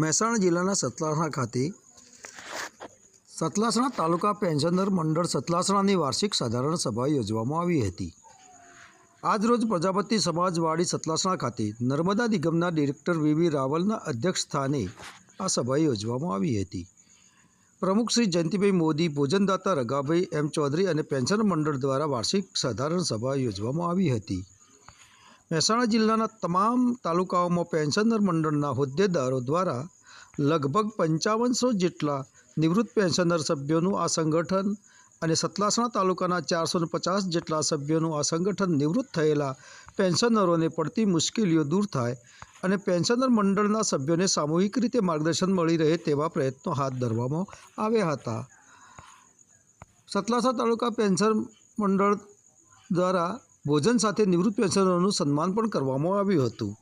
મહેસાણા જિલ્લાના સતલાસણા ખાતે સતલાસણા તાલુકા પેન્શનર મંડળ સતલાસણાની વાર્ષિક સાધારણ સભા યોજવામાં આવી હતી. આજરોજ પ્રજાપતિ સમાજવાડી સતલાસણા ખાતે નર્મદા નિગમના ડિરેક્ટર વીવી રાવલના અધ્યક્ષ સ્થાને આ સભા યોજવામાં આવી હતી. પ્રમુખ શ્રી જયંતિભાઈ મોદી, ભોજનદાતા રગાભાઈ એમ ચૌધરી અને પેન્શન મંડળ દ્વારા વાર્ષિક સાધારણ સભા યોજવામાં આવી હતી. મહેસાણા જિલ્લાના તમામ તાલુકાઓમાં પેન્શનર મંડળના હોદ્દેદારો દ્વારા લગભગ પંચાવનસો જેટલા નિવૃત્ત પેન્શનર સભ્યોનું આ સંગઠન અને સતલાસણા તાલુકાના ચારસો પચાસ જેટલા સભ્યોનું આ સંગઠન નિવૃત્ત થયેલા પેન્શનરોને પડતી મુશ્કેલીઓ દૂર થાય અને પેન્શનર મંડળના સભ્યોને સામૂહિક રીતે માર્ગદર્શન મળી રહે તેવા પ્રયત્નો હાથ ધરવામાં આવ્યા હતા. સતલાસણા તાલુકા પેન્શન મંડળ દ્વારા ભોજન સાથે નિવૃત્ત પેન્શનરોનું સન્માન પણ કરવામાં આવ્યું હતું.